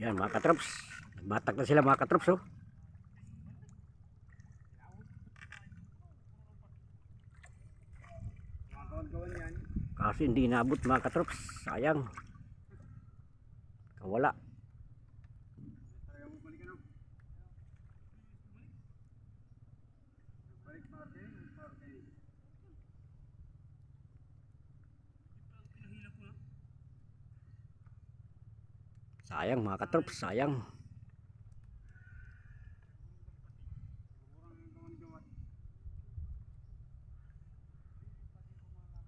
Yan mga katrops. Nagbatak na sila mga katrops oh. Kasi hindi inabot mga katrops. Sayang. Kawala. Sayang mga katrops, sayang.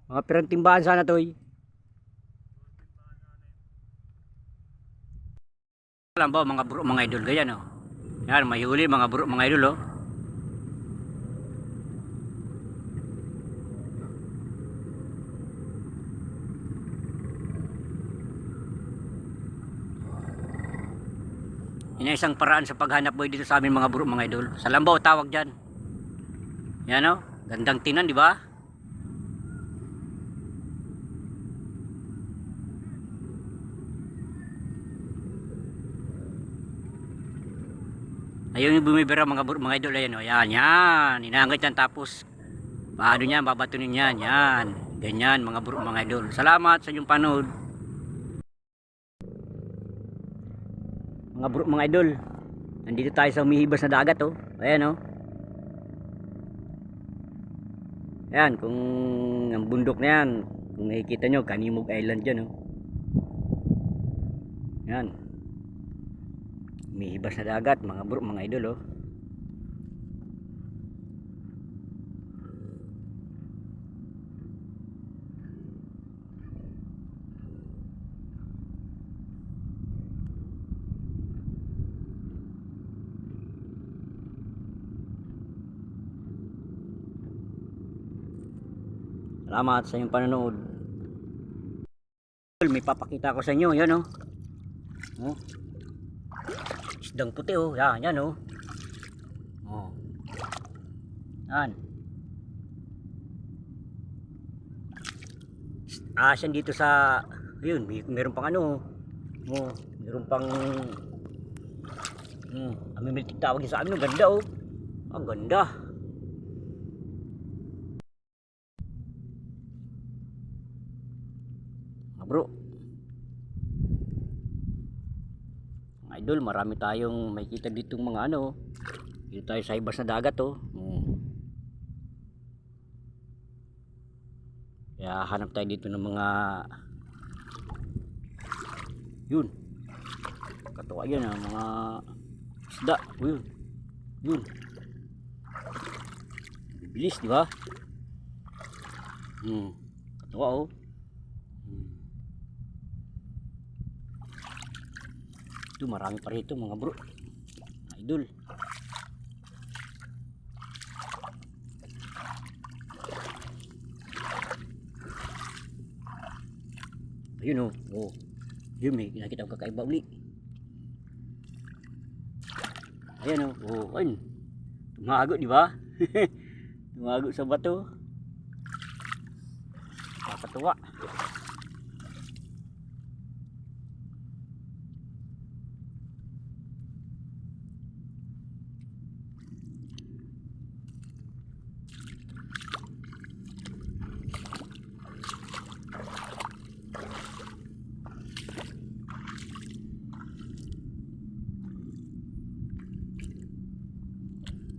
Mga pirang timbahan sana to eh. Alam ba mga bro mga idol ganyan oh. Yan may huli mga bro mga idol oh. Yan ang isang paraan sa paghanap boy dito sa amin mga bro mga idol. Sa lambaw tawag diyan. Yan oh. Gandang tinan di ba? Ayun yung bumibira mga bur- mga idol ayan oh. Yan, yan. Inangit yan tapos paano niyan babatunin yan. Yan. Ganyan mga bur- mga idol. Salamat sa inyong panood. Mga bro, mga idol. Nandito tayo sa umihibas na dagat oh. Ayan oh. Ayan, kung ang bundok na yan, kung nakikita nyo, Kanimog Island dyan oh. Yan. Umihibas na dagat, mga bro, mga idol oh. Salamat sa inyong panonood. May papakita ko sa inyo, yan oh. Oh. Isdang puti oh. Yan, yan oh. Oh. Yan. Asan dito sa yun, may, meron pang ano. Oh, meron pang Hmm, ang mimilik tawag yun sa amin, ang ganda oh. Ang ganda. Mga bro. Mga idol, marami tayong makikita ditong mga ano. Dito tayo sa ibas na dagat oh. Hmm. Kaya hanap tayo dito ng mga yun. Katuwa yun ah, mga isda. Oh, yun. Yun. Bilis, di ba? Hmm. Katuwa oh. Hmm. Ito marami pa rito mga bro. Idol. Ayun oh. Oh. Yun may nakita ko kakaiba uli. Ayan oh. Oh, ayun. Tumago di ba? Tumago sa bato. Nakakatuwa.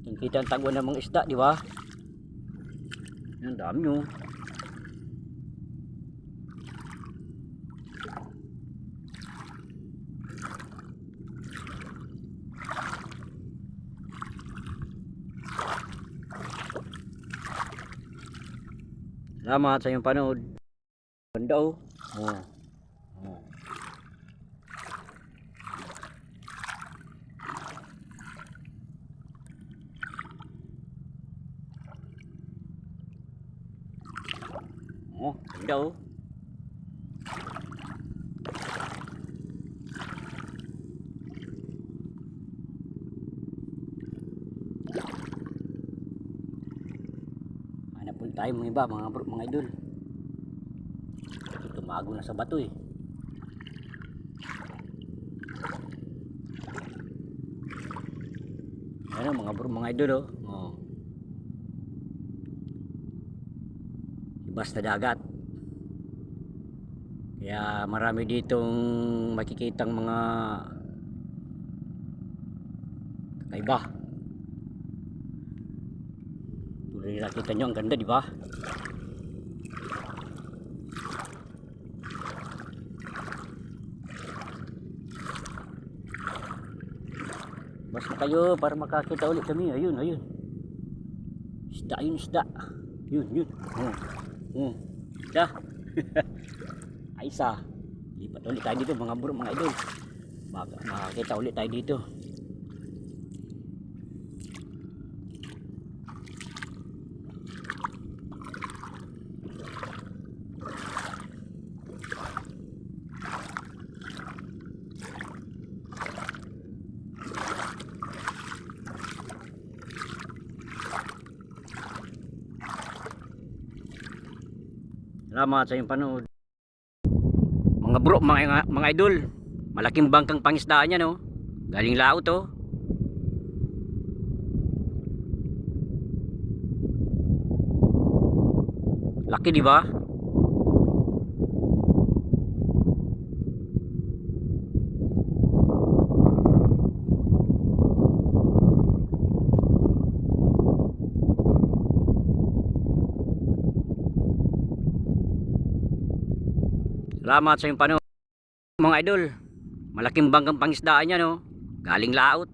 Yung kita ng mga isda, di ba? Yan, dami nyo. Salamat sa iyong panood. Ganda oh. Oh. Oh. Mo, ganda oh. tayo mga iba mga bro mga idol tumago na sa bato eh. Ano mga bro mga idol oh? Ibas na dagat. Kaya marami ditong makikitang mga kakaiba. Na nakita nyo, ang ganda, di ba? Basta kayo para makakita ulit kami. Ayun, ayun. Isda, yun, isda. Yun, yun. Oh. Oh. Isda. Ay, isa. Lipat ulit tayo dito mga bro, mga idol. Baka makakita ulit tayo dito. Salamat sa iyong panood. Mga bro, mga, mga idol, malaking bangkang pangisdaan yan, oh. Galing laot, oh. Laki, di ba? Salamat sa iyong panood. Mga idol, malaking bangkang pangisdaan yan, oh. Galing laot.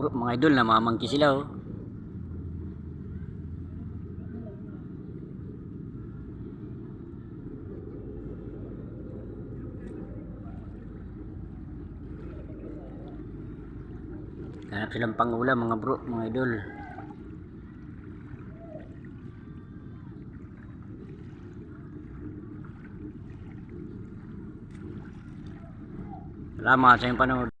Bro, mga idol, namamangki sila, oh. Hanap silang pangulam mga bro, mga idol. Salamat sa iyong panood.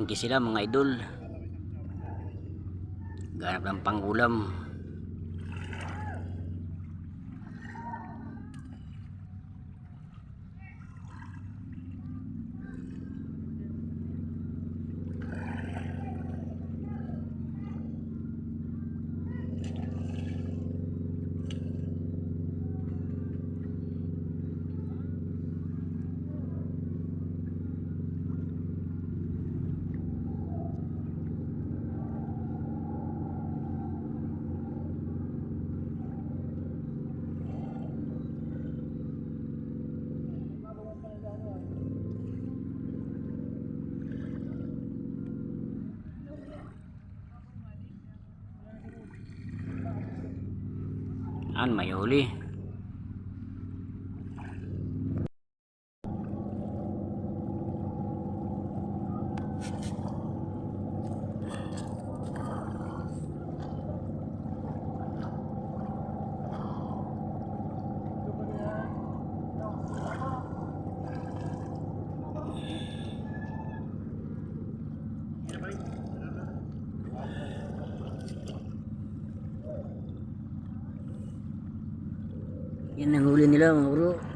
Nakamangki sila mga idol. Ganap ng pangulam. An may huli. Yan ang huli nila mga bro.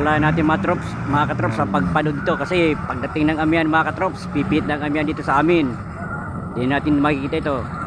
Samantala natin mga trops, mga katrops sa pagpanood dito kasi pagdating ng amihan mga katrops, pipit ng amihan dito sa amin. Hindi natin makikita ito.